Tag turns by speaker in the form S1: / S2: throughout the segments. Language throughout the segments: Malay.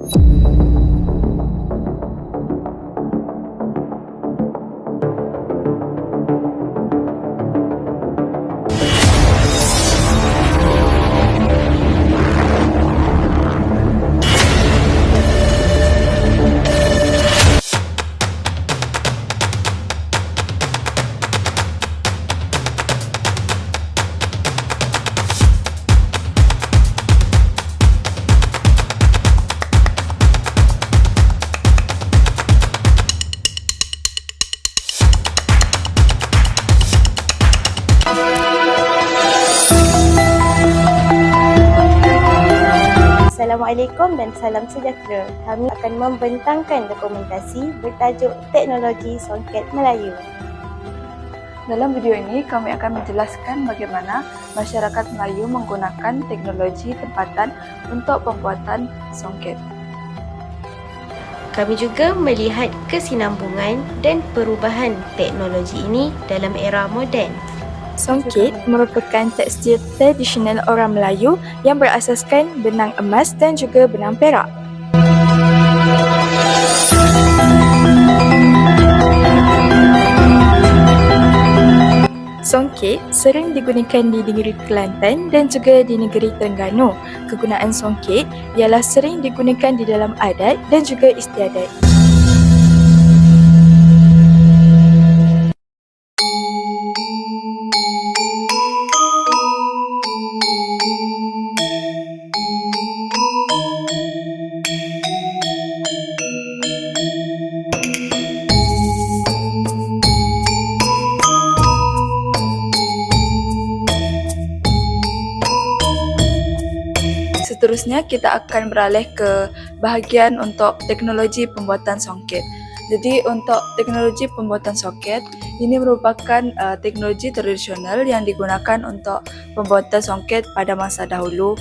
S1: you Assalamualaikum dan salam sejahtera. Kami akan membentangkan dokumentasi bertajuk Teknologi Songket Melayu.
S2: Dalam video ini, kami akan menjelaskan bagaimana masyarakat Melayu menggunakan teknologi tempatan untuk pembuatan songket.
S1: Kami juga melihat kesinambungan dan perubahan teknologi ini dalam era moden.
S3: Songket merupakan tekstil tradisional orang Melayu yang berasaskan benang emas dan juga benang perak. Songket sering digunakan di negeri Kelantan dan juga di negeri Terengganu. Kegunaan songket ialah sering digunakan di dalam adat dan juga istiadat.
S2: Seterusnya kita akan beralih ke bahagian untuk teknologi pembuatan songket. Jadi untuk teknologi pembuatan songket ini merupakan uh, teknologi tradisional yang digunakan untuk pembuatan songket pada masa dahulu.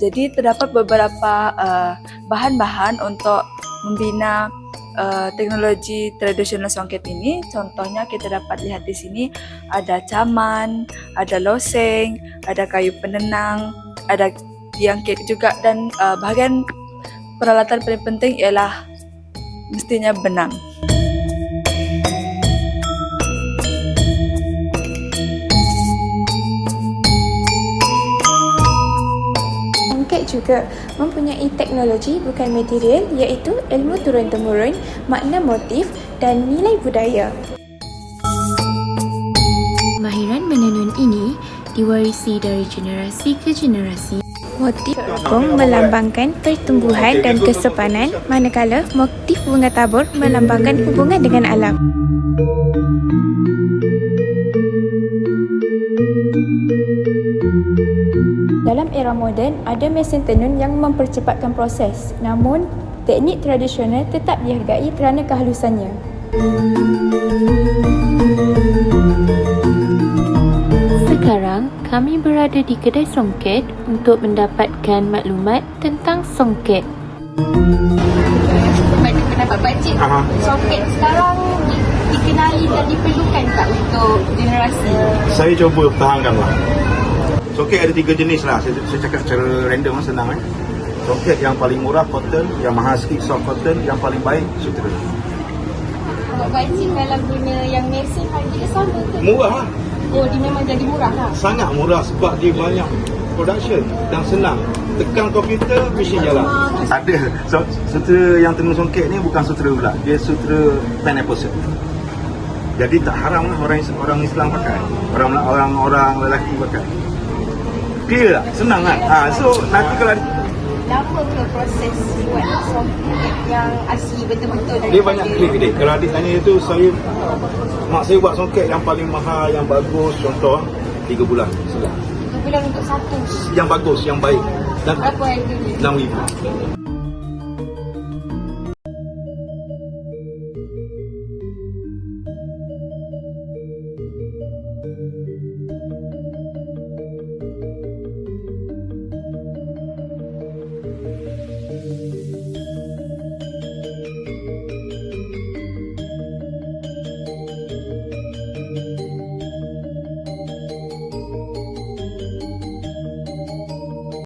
S2: Jadi terdapat beberapa uh, bahan-bahan untuk membina uh, teknologi tradisional songket ini. Contohnya kita dapat lihat di sini ada caman, ada loseng, ada kayu penenang, ada diangkit juga dan uh, bahagian peralatan paling penting ialah mestinya benang.
S4: Songket juga mempunyai teknologi bukan material iaitu ilmu turun-temurun, makna motif dan nilai budaya.
S5: Kemahiran menenun ini diwarisi dari generasi ke generasi.
S4: Motif pun melambangkan pertumbuhan dan kesopanan manakala motif bunga tabur melambangkan hubungan dengan alam. Dalam era moden, ada mesin tenun yang mempercepatkan proses. Namun, teknik tradisional tetap dihargai kerana kehalusannya.
S5: Sekarang kami berada di kedai songket untuk mendapatkan maklumat tentang songket.
S6: pendapat pakcik soket sekarang di- dikenali dan diperlukan tak untuk generasi
S7: saya cuba pertahankan lah. Soket ada tiga jenis lah. Saya, saya cakap secara random lah, senang eh. Soket yang paling murah cotton, yang mahal sikit soft cotton, yang paling baik sutera.
S6: Pakcik kalau guna yang mesin harga dia sama ke?
S7: Murah lah.
S6: Oh dia memang jadi murah lah
S7: Sangat murah sebab dia banyak production dan senang. Tekan komputer, mesin jalan. Ada. So, sutera yang tenun songket ni bukan sutera pula. Dia sutera pen apple set. Jadi tak haram lah orang orang Islam pakai. Orang orang orang lelaki pakai. Clear tak? Senang kan? Ha, so nanti kalau
S6: Lama ke proses buat soket yang asli betul-betul
S7: Dia banyak klik dia. Kalau adik tanya itu saya mak saya buat songket yang paling mahal, yang bagus contoh 3 bulan selang.
S6: Tiga bulan untuk satu
S7: Yang bagus, yang baik dan
S6: Berapa harga dia?
S7: 6000.